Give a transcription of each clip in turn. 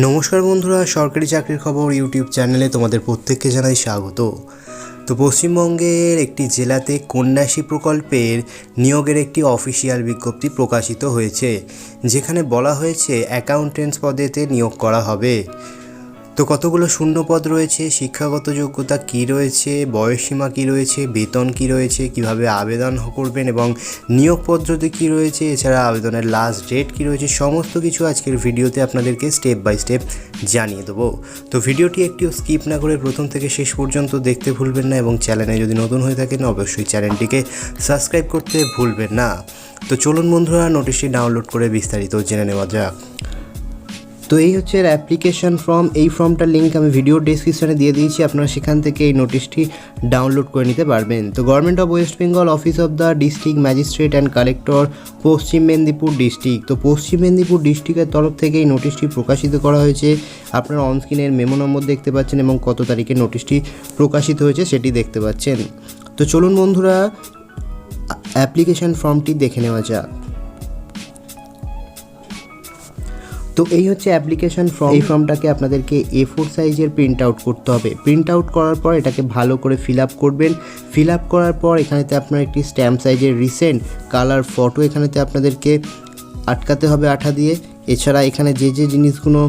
নমস্কার বন্ধুরা, সরকারি চাকরির খবর ইউটিউব চ্যানেলে তোমাদের প্রত্যেককে জানাই স্বাগত। তো পশ্চিমবঙ্গের একটি জেলাতে কন্যাশ্রী প্রকল্পের নিয়োগের একটি অফিসিয়াল বিজ্ঞপ্তি প্রকাশিত হয়েছে, যেখানে বলা হয়েছে অ্যাকাউন্টেন্টস পদেতে নিয়োগ করা হবে। তো কতগুলো শূন্য পদ রয়েছে? শিক্ষাগত যোগ্যতা কি রয়েছে? বয়সসীমা কি রয়েছে? বেতন কি রয়েছে? কীভাবে আবেদন করবেন? এবং নিয়োগ পদ্ধতি কি রয়েছে? এছাড়া আবেদনের লাস্ট ডেট কি রয়েছে? সমস্ত কিছু আজকের ভিডিওতে আপনাদেরকে স্টেপ বাই স্টেপ জানিয়ে দেবো। তো ভিডিওটি একটিও স্কিপ না করে প্রথম থেকে শেষ পর্যন্ত দেখতে ভুলবেন না এবং চ্যানেলে যদি নতুন হয়ে থাকেন, অবশ্যই চ্যানেলটিকে সাবস্ক্রাইব করতে ভুলবেন না। তো চলুন বন্ধুরা নোটিশটি ডাউনলোড করে বিস্তারিত জেনে নেওয়া যাক। তো এই হচ্ছে এর অ্যাপ্লিকেশন ফর্ম এই ফর্মটার লিঙ্ক আমি ভিডিও ডেসক্রিপশনে দিয়ে দিয়েছি, আপনারা সেখান থেকে এই নোটিশটি ডাউনলোড করে নিতে পারবেন। তো government of West Bengal office of the district magistrate and collector Paschim Medinipur district তো পশ্চিম মেদিনীপুর ডিস্ট্রিক্টের তরফ থেকে এই নোটিশটি প্রকাশিত করা হয়েছে। আপনারা অনস্ক্রিনের মেমো নম্বর দেখতে পাচ্ছেন এবং কত তারিখে নোটিশটি প্রকাশিত হয়েছে সেটি দেখতে পাচ্ছেন। তো চলুন বন্ধুরা অ্যাপ্লিকেশন ফর্মটি দেখে নেওয়া যাক। তো এই হচ্ছে অ্যাপ্লিকেশন ফর্ম এই ফর্মটাকে আপনাদেরকে এ ফোর সাইজের প্রিন্ট আউট করতে হবে। প্রিন্ট আউট করার পর এটাকে ভালো করে ফিল আপ করবেন। ফিল আপ করার পর এখানেতে আপনার একটি স্ট্যাম্প সাইজের রিসেন্ট কালার ফটো এখানেতে আপনাদেরকে আটকাতে হবে আঠা দিয়ে। এছাড়া এখানে যে যে জিনিসগুলো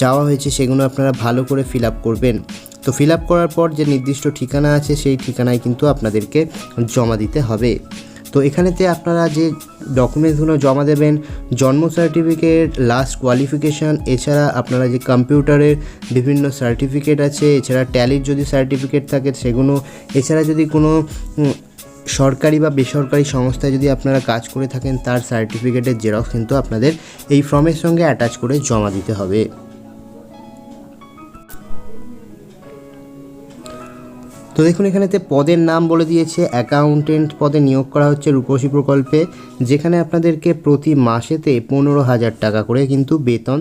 চাওয়া হয়েছে সেগুলো আপনারা ভালো করে ফিল আপ করবেন। তো ফিল আপ করার পর যে নির্দিষ্ট ঠিকানা আছে সেই ঠিকানায় কিন্তু আপনাদেরকে জমা দিতে হবে। তো এখানেতে আপনারা যে ডকুমেন্টসগুলো জমা দেবেন, জন্ম সার্টিফিকেট লাস্ট কোয়ালিফিকেশান এছাড়া আপনারা যে কম্পিউটারের বিভিন্ন সার্টিফিকেট আছে, এছাড়া ট্যালির যদি সার্টিফিকেট থাকে সেগুলো, এছাড়া যদি কোনো সরকারি বা বেসরকারি সংস্থায় যদি আপনারা কাজ করে থাকেন, তার সার্টিফিকেটের জেরক্স কিন্তু আপনাদের এই ফর্মের সঙ্গে অ্যাটাচ করে জমা দিতে হবে। তো দেখুন, এখানেতে পদের নাম বলে দিয়েছে অ্যাকাউন্টেন্ট পদে নিয়োগ করা হচ্ছে রূপসী প্রকল্পে, যেখানে আপনাদেরকে প্রতি মাসেতে পনেরো হাজার টাকা করে কিন্তু বেতন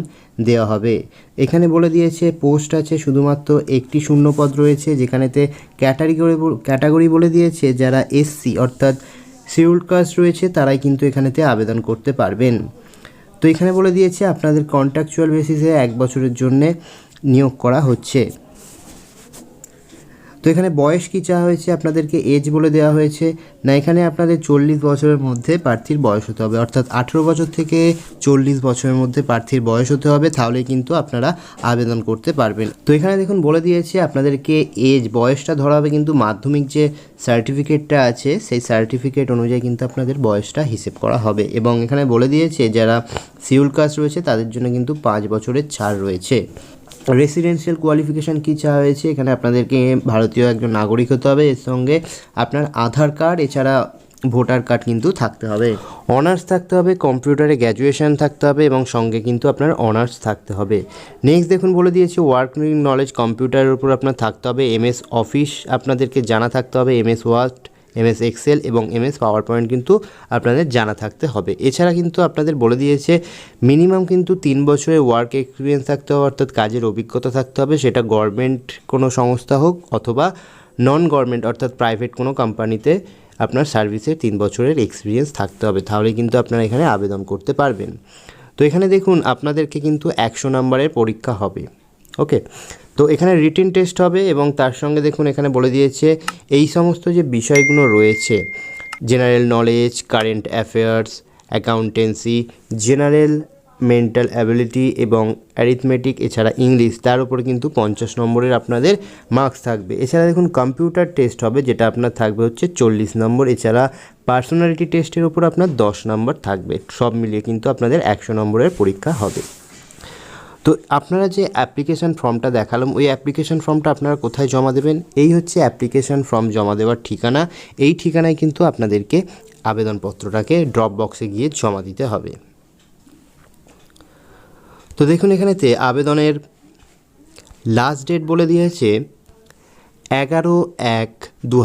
দেওয়া হবে। এখানে বলে দিয়েছে পোস্ট আছে, শুধুমাত্র একটি শূন্য পদ রয়েছে, যেখানেতে ক্যাটাগরি ক্যাটাগরি বলে দিয়েছে, যারা এসসি অর্থাৎ শিডিউল্ড কাস্ট রয়েছে, তারাই কিন্তু এখানেতে আবেদন করতে পারবেন। তো এখানে বলে দিয়েছে, আপনাদের কন্ট্রাকচুয়াল বেসিসে এক বছরের জন্যে নিয়োগ করা হচ্ছে। তো এখানে বয়স কী চাওয়া হয়েছে আপনাদেরকে? এজ বলে দেওয়া হয়েছে। না, এখানে আপনাদের চল্লিশ বছরের মধ্যে প্রার্থীর বয়স হতে হবে। অর্থাৎ আঠেরো বছর থেকে চল্লিশ বছরের মধ্যে প্রার্থীর বয়স হতে হবে। তাহলে কিন্তু আপনারা আবেদন করতে পারবেন। তো এখানে দেখুন, বলে দিয়েছে আপনাদেরকে এজ বয়সটা ধরা হবে কিন্তু মাধ্যমিক যে সার্টিফিকেটটা আছে, সেই সার্টিফিকেট অনুযায়ী কিন্তু আপনাদের বয়সটা হিসেব করা হবে। এবং এখানে বলে দিয়েছে, যারা সিউল কাস্ট রয়েছে, তাদের জন্য কিন্তু পাঁচ বছরের ছাড় রয়েছে। রেসিডেন্সিয়াল কোয়ালিফিকেশান কী চাওয়া হয়েছে এখানে আপনাদেরকে ভারতীয় একজন নাগরিক হতে হবে। এর সঙ্গে আপনার আধার কার্ড, এছাড়া ভোটার কার্ড কিন্তু থাকতে হবে। অনার্স থাকতে হবে, কম্পিউটারে গ্র্যাজুয়েশন থাকতে হবে এবং সঙ্গে কিন্তু আপনার অনার্স থাকতে হবে। নেক্সট দেখুন, বলে দিয়েছে ওয়ার্কিং নলেজ কম্পিউটারের উপর আপনার থাকতে হবে। এমএস অফিস আপনাদেরকে জানা থাকতে হবে এমএস ওয়ার্ড এমএস এক্সেল এবং এমএস পাওয়ার পয়েন্ট কিন্তু আপনাদের জানা থাকতে হবে। এছাড়া কিন্তু আপনাদের বলে দিয়েছে মিনিমাম কিন্তু তিন বছরের ওয়ার্ক এক্সপিরিয়েন্স থাকতে হবে, অর্থাৎ কাজের অভিজ্ঞতা থাকতে হবে, সেটা গভর্নমেন্ট কোনো সংস্থা হোক অথবা নন গভর্নমেন্ট অর্থাৎ প্রাইভেট কোনো কোম্পানিতে আপনার সার্ভিসে তিন বছরের এক্সপিরিয়েন্স থাকতে হবে তাহলে কিন্তু আপনারা এখানে আবেদন করতে পারবেন। তো এখানে দেখুন, আপনাদেরকে কিন্তু একশো নম্বরের পরীক্ষা হবে। ওকে, তো এখানে রিটেন টেস্ট হবে এবং তার সঙ্গে দেখুন এখানে বলে দিয়েছে, এই সমস্ত যে বিষয়গুলো রয়েছে general knowledge current affairs accountancy general mental ability এবং অ্যারিথমেটিক এছাড়া ইংলিশ তার উপরে কিন্তু পঞ্চাশ নম্বরের আপনাদের মার্কস থাকবে। এছাড়া দেখুন কম্পিউটার টেস্ট হবে, যেটা আপনার থাকবে হচ্ছে চল্লিশ নম্বর, এছাড়া পার্সোনালিটি টেস্টের উপর আপনার দশ নম্বর থাকবে। সব মিলিয়ে কিন্তু আপনাদের একশো নম্বরের পরীক্ষা হবে। তো আপনারা যে অ্যাপ্লিকেশন ফর্মটা দেখালাম, ওই অ্যাপ্লিকেশন ফর্মটা আপনারা কোথায় জমা দেবেন? এই হচ্ছে অ্যাপ্লিকেশন ফর্ম জমা দেওয়ার ঠিকানা। এই ঠিকানায় কিন্তু আপনাদেরকে আবেদনপত্রটাকে ড্রপ বক্সে গিয়ে জমা দিতে হবে। তো দেখুন এখানেতে আবেদনের লাস্ট ডেট বলে দিয়েছে এগারো এক দু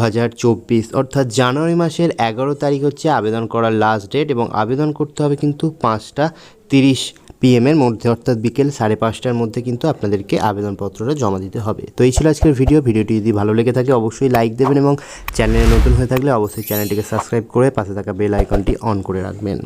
অর্থাৎ জানুয়ারি মাসের এগারো তারিখ হচ্ছে আবেদন করার লাস্ট ডেট এবং আবেদন করতে হবে কিন্তু পাঁচটা তিরিশ পিএমের মধ্যে, অর্থাৎ বিকেল সাড়ে পাঁচটার মধ্যে কিন্তু আপনাদেরকে আবেদনপত্রটা জমা দিতে হবে। তো এই ছিল আজকের ভিডিও। ভিডিওটি যদি ভালো লেগে থাকে, অবশ্যই লাইক দেবেন এবং চ্যানেলে নতুন হয়ে থাকলে অবশ্যই চ্যানেলটিকে সাবস্ক্রাইব করে পাশে থাকা বেল আইকনটি অন করে রাখবেন।